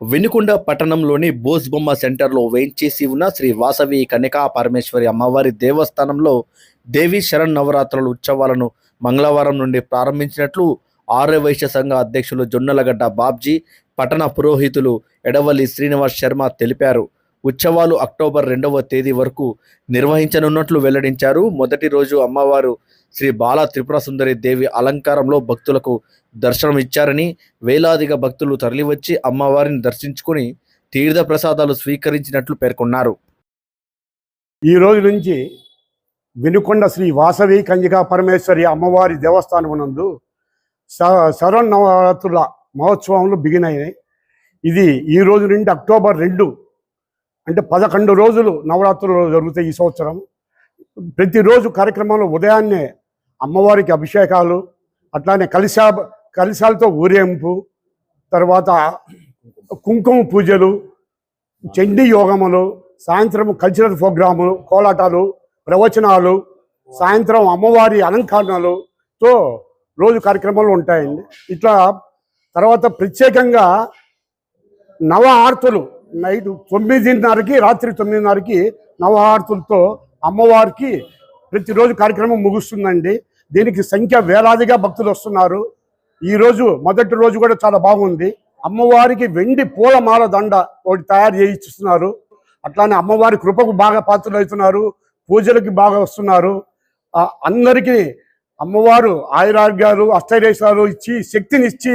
వెనుకొండ పట్టణంలోని బోస్బొమ్మ సెంటర్లో వేయించేసి ఉన్న శ్రీ వాసవి కనికా పరమేశ్వరి అమ్మవారి దేవస్థానంలో దేవి శరణ్ నవరాత్రుల ఉత్సవాలను మంగళవారం నుండి ప్రారంభించినట్లు ఆర్య వైశ్య సంఘ అధ్యక్షులు జొన్నలగడ్డ బాబ్జీ పట్టణ పురోహితులు ఎడవల్లి శ్రీనివాస్ శర్మ తెలిపారు. ఉత్సవాలు అక్టోబర్ రెండవ తేదీ వరకు నిర్వహించనున్నట్లు వెల్లడించారు. మొదటి రోజు అమ్మవారు శ్రీ బాల త్రిపుర సుందరి దేవి అలంకారంలో భక్తులకు దర్శనం ఇచ్చారని వేలాదిగా భక్తులు తరలివచ్చి అమ్మవారిని దర్శించుకుని తీర్థ ప్రసాదాలు స్వీకరించినట్లు పేర్కొన్నారు. ఈ రోజు నుంచి వినుకొండ శ్రీ వాసవి కన్యకా పరమేశ్వరి అమ్మవారి దేవస్థానం నందు శ- శరణ్ నవరాత్రుల మహోత్సవంలో బిగిన్ అయినాయి ఇది ఈ రోజు నుండి అక్టోబర్ రెండు అంటే పదకొండు రోజులు నవరాత్రులు జరుగుతాయి ఈ సంవత్సరం. ప్రతిరోజు కార్యక్రమంలో ఉదయాన్నే అమ్మవారికి అభిషేకాలు అట్లానే కలిశా కలిశాలతో ఊరేంపు తర్వాత కుంకుమ పూజలు చండీ యోగములు సాయంత్రం కల్చరల్ ప్రోగ్రాములు కోలాటాలు ప్రవచనాలు సాయంత్రం అమ్మవారి అలంకరణలతో రోజు కార్యక్రమాలు ఉంటాయండి. ఇట్లా తర్వాత ప్రత్యేకంగా నవ ఆర్తులు నైట్ తొమ్మిదిన్నరకి రాత్రి తొమ్మిదిన్నరకి నవహారతులతో అమ్మవారికి ప్రతిరోజు కార్యక్రమం ముగుస్తుందండి. దీనికి సంఖ్య వేలాదిగా భక్తులు వస్తున్నారు. ఈరోజు మొదటి రోజు కూడా చాలా బాగుంది. అమ్మవారికి వెండి పూలమాల దండ ఒకటి తయారు చేయిస్తున్నారు. అట్లానే అమ్మవారి కృపకు బాగా పాత్రలు అవుతున్నారు పూజలకి బాగా వస్తున్నారు. అందరికీ అమ్మవారు ఆయురారోగ్యాలు అష్టైరేశాలు ఇచ్చి శక్తిని ఇచ్చి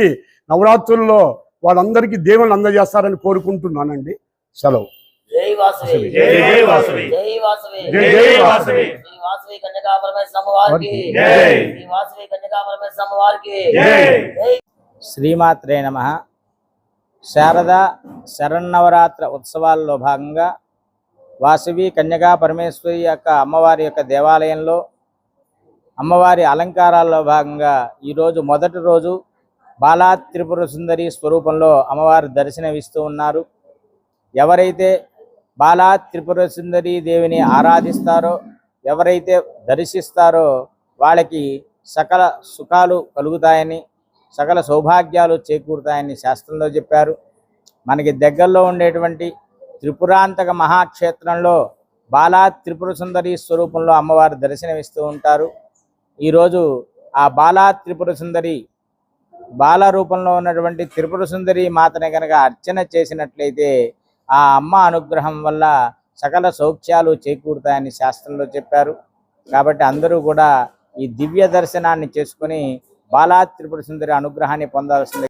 నవరాత్రుల్లో వాళ్ళందరికీ దేవుని అందజేస్తారని కోరుకుంటున్నానండి. సెలవు. జై వాసవి. జై జై వాసవి. జై వాసవి. జై జై వాసవి. శ్రీ వాసవి కన్యకా పరమేశ్వర అమ్మవారికి జై. శ్రీ వాసవి కన్యకా పరమేశ్వర అమ్మవారికి జై. జై. శ్రీమాత్రే నమ. శారద శరన్నవరాత్ర ఉత్సవాల్లో భాగంగా వాసవి కన్యకా పరమేశ్వరి యొక్క అమ్మవారి యొక్క దేవాలయంలో అమ్మవారి అలంకారాల్లో భాగంగా ఈరోజు మొదటి రోజు బాలా త్రిపుర సుందరి స్వరూపంలో అమ్మవారు దర్శనమిస్తూ ఉన్నారు. ఎవరైతే బాలా త్రిపుర సుందరి దేవిని ఆరాధిస్తారో ఎవరైతే దర్శిస్తారో వాళ్ళకి సకల సుఖాలు కలుగుతాయని సకల సౌభాగ్యాలు చేకూరుతాయని శాస్త్రంలో చెప్పారు. మనకి దగ్గరలో ఉండేటువంటి త్రిపురాంతక మహాక్షేత్రంలో బాలా త్రిపుర సుందరి స్వరూపంలో అమ్మవారు దర్శనమిస్తూ ఉంటారు. ఈరోజు ఆ బాలా త్రిపుర సుందరి బాల రూపంలో ఉన్నటువంటి త్రిపుర సుందరి మాతని కనుక అర్చన చేసినట్లయితే ఆ అమ్మ అనుగ్రహం వల్ల సకల సౌఖ్యాలు చేకూరుతాయని శాస్త్రంలో చెప్పారు. కాబట్టి అందరూ కూడా ఈ దివ్య దర్శనాన్ని చేసుకుని బాలా త్రిపుర సుందరి అనుగ్రహాన్ని పొందాల్సింది